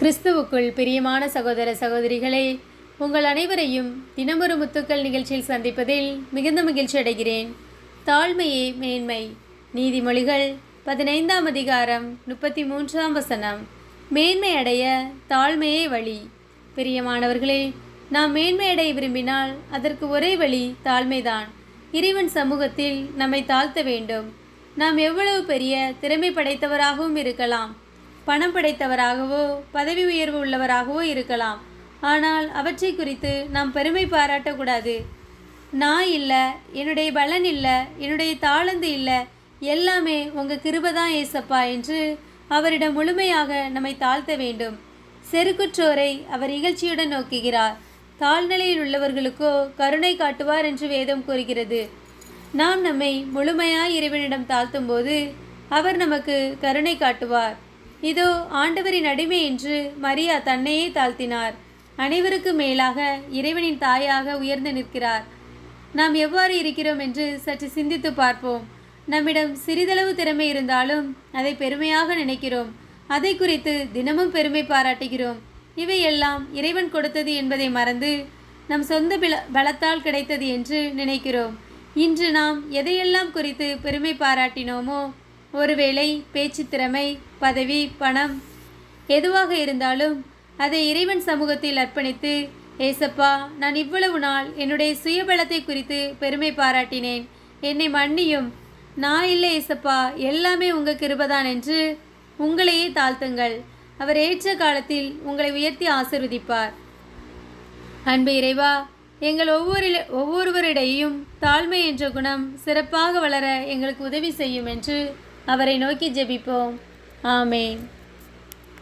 கிறிஸ்துவுக்குள் பிரியமான சகோதர சகோதரிகளே உங்கள் அனைவரையும் தினமொரு முத்துக்கள் நிகழ்ச்சியில் சந்திப்பதில் மிகுந்த மகிழ்ச்சி அடைகிறேன். தாழ்மையே மேன்மை. நீதிமொழிகள் பதினைந்தாம் அதிகாரம் முப்பத்தி மூன்றாம் வசனம். மேன்மை அடைய தாழ்மையே வழி. பிரியமானவர்களே நாம் மேன்மை அடைய விரும்பினால் அதற்கு ஒரே வழி தாழ்மைதான். இறைவன் சமூகத்தில் நம்மை தாழ்த்த வேண்டும். நாம் எவ்வளவு பெரிய திறமை படைத்தவராகவும் இருக்கலாம். பணம் படைத்தவராகவோ பதவி உயர்வு உள்ளவராகவோ இருக்கலாம். ஆனால் அவற்றை குறித்து நாம் பெருமை பாராட்டக்கூடாது. நான் இல்லை என்னுடைய பலன் இல்லை என்னுடைய தாளந்து இல்லை எல்லாமே உங்கள் கிருபதான் ஏசப்பா என்று அவரிடம் முழுமையாக நம்மை தாழ்த்த வேண்டும். செருக்குற்றோரை அவர் இகழ்ச்சியுடன் நோக்குகிறார். தாழ்நிலையில் உள்ளவர்களுக்கோ கருணை காட்டுவார் என்று வேதம் கூறுகிறது. நாம் நம்மை முழுமையாய் இறைவனிடம் தாழ்த்தும்போது அவர் நமக்கு கருணை காட்டுவார். இதோ ஆண்டவரின் அடிமை என்று மரியா தன்னையே தாழ்த்தினார். அனைவருக்கு மேலாக இறைவனின் தாயாக உயர்ந்து நிற்கிறார். நாம் எவ்வாறு இருக்கிறோம் என்று சற்று சிந்தித்து பார்ப்போம். நம்மிடம் சிறிதளவு திறமை இருந்தாலும் அதை பெருமையாக நினைக்கிறோம். அதை குறித்து தினமும் பெருமை பாராட்டுகிறோம். இவையெல்லாம் இறைவன் கொடுத்தது என்பதை மறந்து நம் சொந்த பில பலத்தால் கிடைத்தது என்று நினைக்கிறோம். இன்று நாம் எதையெல்லாம் குறித்து பெருமை பாராட்டினோமோ ஒருவேளை பேச்சு திறமை பதவி பணம் எதுவாக இருந்தாலும் அதை இறைவன் சமூகத்தில் அர்ப்பணித்து ஏசப்பா நான் இவ்வளவு நாள் என்னுடைய சுயபலத்தை குறித்து பெருமை பாராட்டினேன். என்னை மன்னியும். நான் இல்லை ஏசப்பா. எல்லாமே உங்கள் கிருபதான் என்று உங்களையே தாழ்த்துங்கள். அவர் ஏற்ற காலத்தில் உங்களை உயர்த்தி ஆசிர்வதிப்பார். அன்பு இறைவா எங்கள் ஒவ்வொரு ஒவ்வொருவரிடையும் தாழ்மை என்ற குணம் சிறப்பாக வளர எங்களுக்கு உதவி செய்யும் என்று அவரை நோக்கி ஜெபிப்போம் ஆமேன்